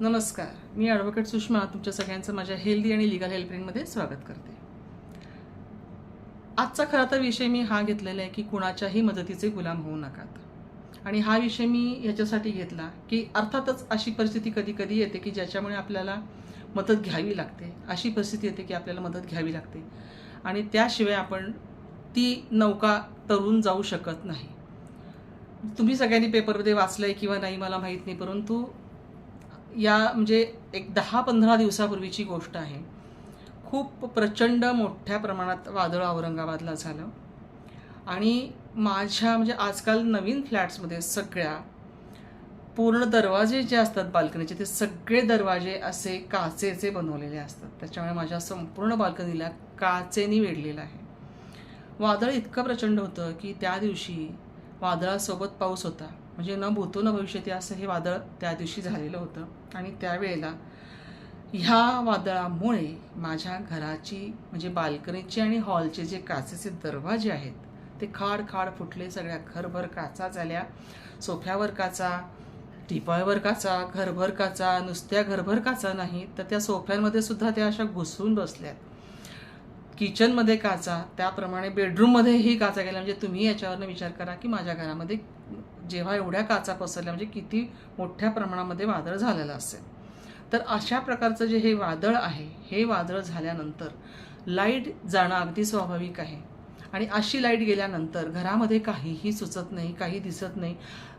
नमस्कार. मी ॲडव्होकेट सुषमा तुमच्या सगळ्यांचं माझ्या हेल्दी आणि लिगल हेल्पलाईनमध्ये स्वागत करते. आजचा खरा तर विषय मी हा घेतलेला आहे की कुणाच्याही मदतीचे गुलाम होऊ नकात. आणि हा विषय मी ह्याच्यासाठी घेतला की अर्थातच अशी परिस्थिती कधी कधी येते की ज्याच्यामुळे आपल्याला मदत घ्यावी लागते. अशी परिस्थिती येते की आपल्याला मदत घ्यावी लागते. आणि त्याशिवाय आपण ती नौका तरून जाऊ शकत नाही. तुम्ही सगळ्यांनी पेपरमध्ये वाचलं आहे किंवा नाही मला माहीत नाही परंतु या म्हणजे एक दहा पंधरा दिवसापूर्वीची गोष्ट आहे. खूप प्रचंड मोठ्या प्रमाणात वादळ औरंगाबादला झालं. आणि माझ्या म्हणजे आजकाल नवीन फ्लॅट्समध्ये सगळ्या पूर्ण दरवाजे जे असतात बाल्कनीचे ते सगळे दरवाजे असे काचेचे बनवलेले असतात. त्याच्यामुळे माझ्या संपूर्ण बाल्कनीला काचेनी वेढलेलं आहे. वादळ इतकं प्रचंड होतं की त्या दिवशी वादळासोबत पाऊस होता. म्हणजे न भूतो न भविष्यती असं हे वादळ त्या दिवशी झालेलं होतं. आणि त्यावेळेला ह्या वादळामुळे माझ्या घराची म्हणजे बाल्कनीची आणि हॉलचे जे काचेचे दरवाजे आहेत ते खाड खाड फुटले सगळ्या घरभर काचा झाल्या. सोफ्यावर काचा टिपॉयवर काचा घरभर काचा नुसत्या घरभर काचा नाही तर त्या सोफ्यांमध्ये सुद्धा त्या अशा घुसून बसल्यात. किचनमध्ये काचा त्याप्रमाणे बेडरूममध्येही काचा गेल्या म्हणजे तुम्ही याच्यावरनं विचार करा की माझ्या घरामध्ये जेव्हा एवढ्या काचा पसरल्या म्हणजे किती मोठ्या प्रमाणामध्ये वादळ झालेलं असेल. तर अशा प्रकारचं जे हे वादळ आहे हे वादळ झाल्यानंतर लाइट जाणं अगदी स्वाभाविक आहे. आणि अशी लाइट गेल्यानंतर घरामध्ये काहीही सुचत नाही काही दिसत नाही.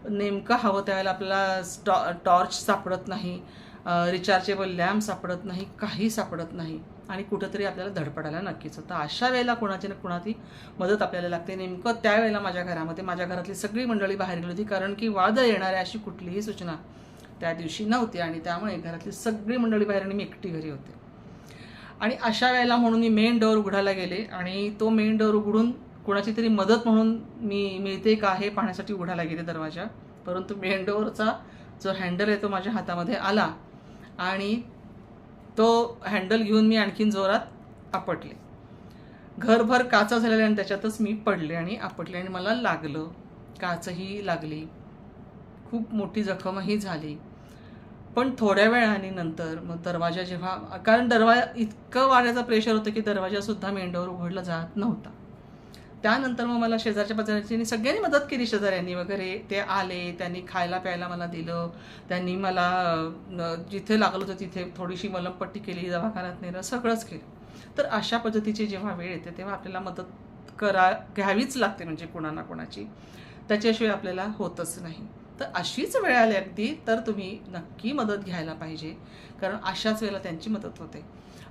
नेमकं हवं त्यावेळेला आपल्याला स्टॉ टॉर्च सापडत नाही. रिचार्जेबल लॅम्प सापडत नाही काही सापडत नाही. आणि कुठंतरी आपल्याला धडपडायला नक्कीच होतं. अशा वेळेला कोणाची ना कोणाची मदत आपल्याला लागते नेमकं त्यावेळेला माझ्या घरामध्ये माझ्या घरातली सगळी मंडळी बाहेर गेली होती. कारण की वादळ येणार आहे अशी कुठलीही सूचना त्या दिवशी नव्हती आणि त्यामुळे घरातली सगळी मंडळी बाहेर आणि मी एकटी घरी होते. आणि अशा वेळेला म्हणून मी मेन डोअर उघडायला गेले आणि तो मेन डोअर उघडून कोणाची तरी मदत म्हणून मी मिळते का हे पाहण्यासाठी उघडायला गेले दरवाजा. परंतु मेन डोअरचा जो हँडल आहे तो माझ्या हातामध्ये आला. आणि तो हँडल घेऊन मी आणखीन जोरात आपटले. घरभर काचा झालेल्या आणि त्याच्यातच मी पडले आणि आपटले आणि मला लागलं. काचही लागली. खूप मोठी जखमही झाली. पण थोड्या वेळाने नंतर मग दरवाजा जेव्हा कारण दरवाजा इतकं वाऱ्याचं प्रेशर होतं की दरवाजासुद्धा मेंढ्यावर उघडला जात नव्हता. त्यानंतर मग मला शेजारच्या पाजारच्यांनी सगळ्यांनी मदत केली शेजाऱ्यांनी वगैरे. ते आले त्यांनी खायला प्यायला मला दिलं. त्यांनी मला जिथे लागलं होतं तिथे थोडीशी मलमपट्टी केली दवाखान्यात नेलं सगळंच केलं. तर अशा पद्धतीची जेव्हा वेळ येते तेव्हा आपल्याला मदत करा घ्यावीच लागते म्हणजे कोणा ना कोणाची. त्याच्याशिवाय आपल्याला होतच नाही. तर अशीच वेळ आली अगदी तर तुम्ही नक्की मदत घ्यायला पाहिजे. कारण अशाच वेळेला त्यांची मदत होते.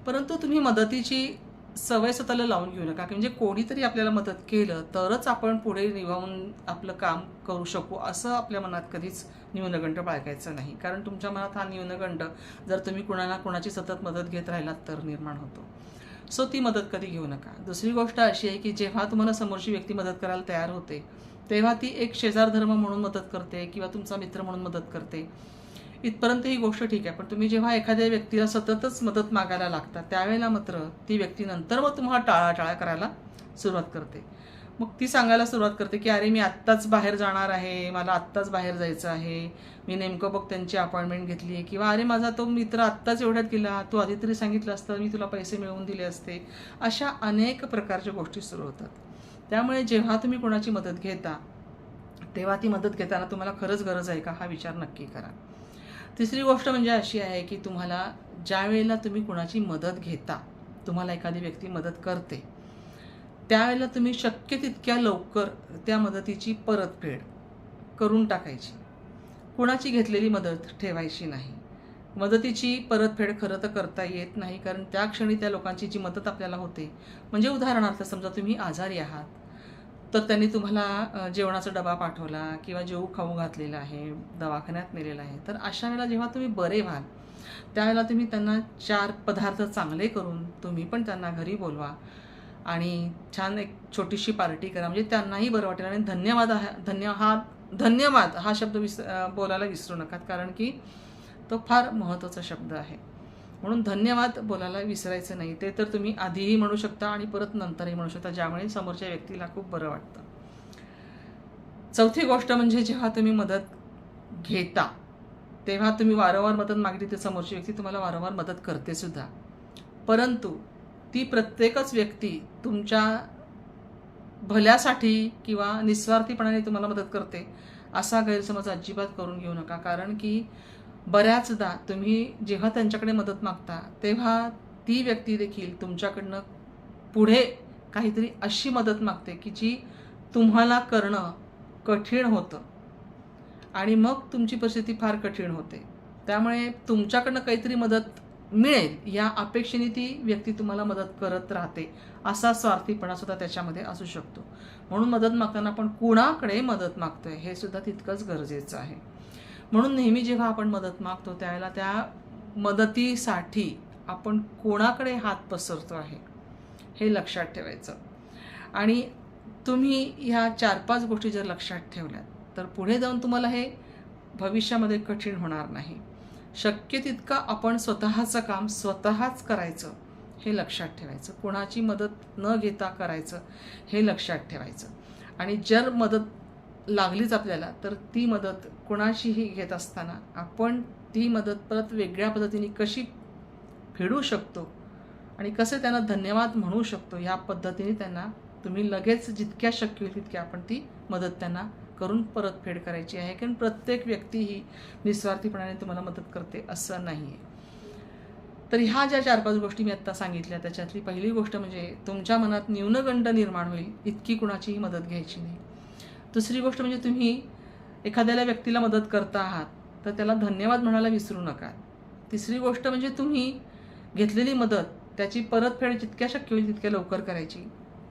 परंतु तुम्ही मदतीची सवय स्वतःला लावून घेऊ नका. की म्हणजे कोणीतरी आपल्याला मदत केलं तरच आपण पुढे निभावून आपलं काम करू शकू असं आपल्या मनात कधीच न्यूनगंड बाळगायचं नाही. कारण तुमच्या मनात हा न्यूनगंड जर तुम्ही कुणाला कोणाची सतत मदत घेत राहिलात तर निर्माण होतो. सो ती मदत कधी घेऊ नका. दुसरी गोष्ट अशी आहे की जेव्हा तुम्हाला समोरची व्यक्ती मदत करायला तयार होते तेव्हा ती एक शेजार धर्म म्हणून मदत करते किंवा तुमचा मित्र म्हणून मदत करते. इथपर्यंत ही गोष्ट ठीक आहे. पण तुम्ही जेव्हा एखाद्या व्यक्तीला सततच मदत मागायला लागता त्यावेळेला मात्र ती व्यक्ती नंतर मग तुम्हाला टाळाटाळा करायला सुरुवात करते. मग ती सांगायला सुरुवात करते की अरे मी आत्ताच बाहेर जाणार आहे मला आत्ताच बाहेर जायचं आहे. मी नेमकं बघ त्यांची अपॉइंटमेंट घेतली आहे किंवा अरे माझा तो मित्र आत्ताच एवढ्यात गेला तू आधी तरी सांगितलं असतं मी तुला पैसे मिळवून दिले असते. अशा अनेक प्रकारच्या गोष्टी सुरू होतात. त्यामुळे जेव्हा तुम्ही कोणाची मदत घेता तेव्हा ती मदत घेताना तुम्हाला खरंच गरज आहे का? हा विचार नक्की करा. तिसरी गोष्ट म्हणजे अशी आहे की तुम्हाला ज्या वेळेला तुम्ही कुणाची मदत घेता तुम्हाला एखादी व्यक्ती मदत करते त्यावेळेला तुम्ही शक्य तितक्या लवकर त्या मदतीची परतफेड करून टाकायची. कुणाची घेतलेली मदत ठेवायची नाही. मदतीची परतफेड खरं तर करता येत नाही कारण त्या क्षणी त्या लोकांची जी मदत आपल्याला होते म्हणजे उदाहरणार्थ समजा तुम्ही आजारी आहात तर त्यांनी तुम्हाला जेवणाचा डबा पाठवला किंवा जेऊ खाऊ घातलेला आहे दवाखान्यात नेलेला आहे. तर अशा वेळेला जेव्हा तुम्ही बरे व्हाल त्यावेळेला तुम्ही त्यांना चार पदार्थ चांगले करून तुम्ही पण त्यांना घरी बोलवा आणि छान एक छोटीशी पार्टी करा. म्हणजे त्यांनाही बरं वाटेल आणि धन्यवाद हा धन्य हा धन्यवाद हा शब्द विस बोलायला विसरू नका. कारण की तो फार महत्त्वाचा शब्द आहे. म्हणून धन्यवाद बोलायला विसरायचं नाही. ते तर तुम्ही आधीही म्हणू शकता आणि परत नंतरही म्हणू शकता. ज्यामुळे समोरच्या व्यक्तीला खूप बरं वाटतं. चौथी गोष्ट म्हणजे जेव्हा तुम्ही मदत घेता तेव्हा तुम्ही वारंवार मदत मागली तर समोरची व्यक्ती तुम्हाला वारंवार मदत करते सुद्धा. परंतु ती प्रत्येकच व्यक्ती तुमच्या भल्यासाठी किंवा निस्वार्थीपणाने तुम्हाला मदत करते असा गैरसमज अजिबात करून घेऊ नका. कारण की बऱ्याचदा तुम्ही जेव्हा त्यांच्याकडे मदत मागता तेव्हा ती व्यक्ती देखील तुमच्याकडनं पुढे काहीतरी अशी मदत मागते की जी तुम्हाला करणं कठीण होतं. आणि मग तुमची परिस्थिती फार कठीण होते. त्यामुळे तुमच्याकडनं काहीतरी मदत मिळेल या अपेक्षेने ती व्यक्ती तुम्हाला मदत करत राहते असा स्वार्थीपणा सुद्धा त्याच्यामध्ये असू शकतो. म्हणून मदत मागताना आपण कुणाकडे मदत मागतोय हे सुद्धा तितकंच गरजेचं आहे. म्हणून नेहमी जेव्हा आपण मदत मागतो त्यावेळेला त्या मदतीसाठी आपण कोणाकडे हात पसरतो आहे हे लक्षात ठेवायचं. आणि तुम्ही ह्या चार पाच गोष्टी जर लक्षात ठेवल्यात तर पुढे जाऊन तुम्हाला हे भविष्यामध्ये कठीण होणार नाही. शक्य तितकं आपण स्वतःचं काम स्वतःच करायचं हे लक्षात ठेवायचं. कोणाची मदत न घेता करायचं हे लक्षात ठेवायचं. आणि जर मदत लागलीच आपल्याला तर ती मदत कोणाशीही घेत असताना आपण ती मदत परत वेगळ्या पद्धतीने कशी फेडू शकतो आणि कसे त्यांना धन्यवाद म्हणू शकतो ह्या पद्धतीने त्यांना तुम्ही लगेच जितक्या शक्य होईल तितक्या आपण ती मदत त्यांना करून परतफेड करायची आहे. कारण प्रत्येक व्यक्ती ही निस्वार्थीपणाने तुम्हाला मदत करते असं नाही आहे तर ह्या ज्या चार पाच गोष्टी मी आत्ता सांगितल्या त्याच्यातली पहिली गोष्ट म्हणजे तुमच्या मनात न्यूनगंड निर्माण होईल इतकी कुणाचीही मदत घ्यायची नाही. दुसरी गोष्ट म्हणजे तुम्ही एखाद्याला व्यक्तीला मदत करता आहात तर त्याला धन्यवाद म्हणायला विसरू नका. तिसरी गोष्ट म्हणजे तुम्ही घेतलेली मदत त्याची परतफेड जितक्या शक्य होईल तितक्या लवकर करायची.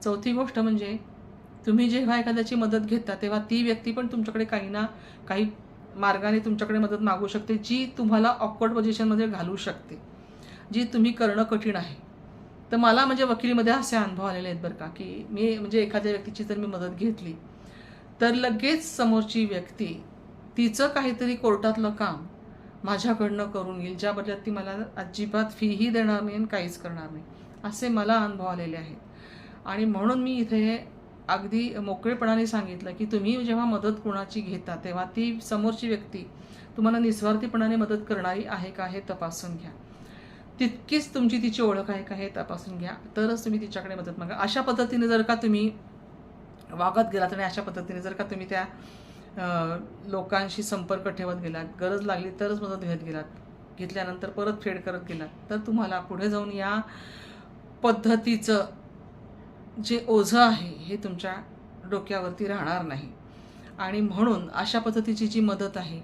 चौथी गोष्ट म्हणजे तुम्ही जेव्हा एखाद्याची मदत घेता तेव्हा ती व्यक्ती पण तुमच्याकडे काही ना काही मार्गाने तुमच्याकडे मदत मागू शकते जी तुम्हाला ऑकवर्ड पोझिशनमध्ये घालू शकते जी तुम्ही करणं कठीण आहे. तर मला म्हणजे वकिलीमध्ये असे अनुभव आलेले आहेत बरं का की मी म्हणजे एखाद्या व्यक्तीची जर मी मदत घेतली तर लगेच समोरची व्यक्ती तिचं काहीतरी कोर्टातलं काम माझ्याकडनं करून येईल ज्या बदल्यात ती मला अजिबात फीही देणार नाही आणि काहीच करणार नाही असे मला अनुभव आलेले आहेत. आणि म्हणून मी इथे अगदी मोकळेपणाने सांगितलं की तुम्ही जेव्हा मदत कोणाची घेता तेव्हा ती समोरची व्यक्ती तुम्हाला निस्वार्थीपणाने मदत करणारी आहे का हे तपासून घ्या. तितकीच तुमची तिची ओळख आहे का हे तपासून घ्या. तरच तुम्ही तिच्याकडे मदत मागा. अशा पद्धतीने जर का तुम्ही वागत गेलात आणि अशा पद्धतीने जर का तुम्ही त्या लोकांशी संपर्क ठेवत गेलात गरज लागली तरच मदत घेत गेलात घेतल्यानंतर परत फेड करत गेलात तर तुम्हाला पुढे जाऊन या पद्धतीचं जे ओझं आहे हे तुमच्या डोक्यावरती राहणार नाही. आणि म्हणून अशा पद्धतीची जी मदत आहे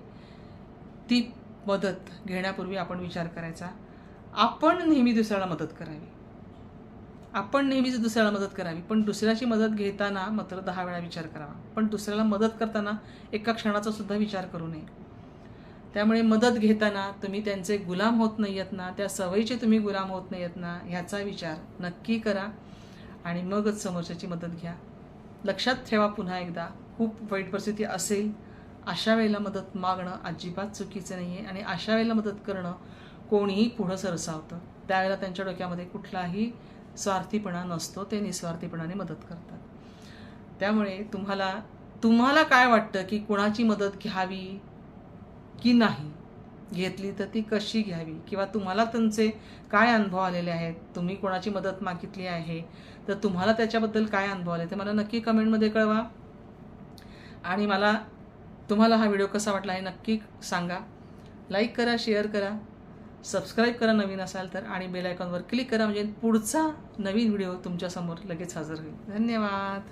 ती मदत घेण्यापूर्वी आपण विचार करायचा. आपण नेहमी दुसऱ्याला मदत करावी. आपण नेहमीच दुसऱ्याला मदत करावी पण दुसऱ्याची मदत घेताना मात्र दहा वेळा विचार करावा. पण दुसऱ्याला मदत करताना एका क्षणाचा सुद्धा विचार करू नये. त्यामुळे मदत घेताना तुम्ही त्यांचे गुलाम होत नाही आहेत ना त्या सवयीचे तुम्ही गुलाम होत नाही आहेत ना ह्याचा विचार नक्की करा आणि मगच समोरच्याची मदत घ्या. लक्षात ठेवा पुन्हा एकदा खूप वाईट परिस्थिती असेल अशा वेळेला मदत मागणं अजिबात चुकीचं नाही आहे आणि अशा वेळेला मदत करणं कोणीही पुढं सरसावतं. त्यावेळेला त्यांच्या डोक्यामध्ये कुठलाही स्वार्थीपणा नसतो ते निस्वार्थीपणाने मदत करतात. त्यामुळे तुम्हाला तुम्हाला काय वाटतं की कुणाची मदत घ्यावी की नाही? घेतली तर ती कशी घ्यावी? किंवा तुम्हाला त्यांचे काय अनुभव आलेले आहेत? तुम्ही कोणाची मदत मागितली आहे? तर तुम्हाला त्याच्याबद्दल काय अनुभव आले? ते मला नक्की कमेंटमध्ये कळवा. आणि मला तुम्हाला हा व्हिडिओ कसा वाटला हे नक्की सांगा. लाईक करा शेअर करा. सबस्क्राईब करा नवीन असाल तर आणि बेल आयकॉनवर क्लिक करा म्हणजे पुढचा नवीन व्हिडिओ तुमच्यासमोर लगेच हजर होईल. धन्यवाद.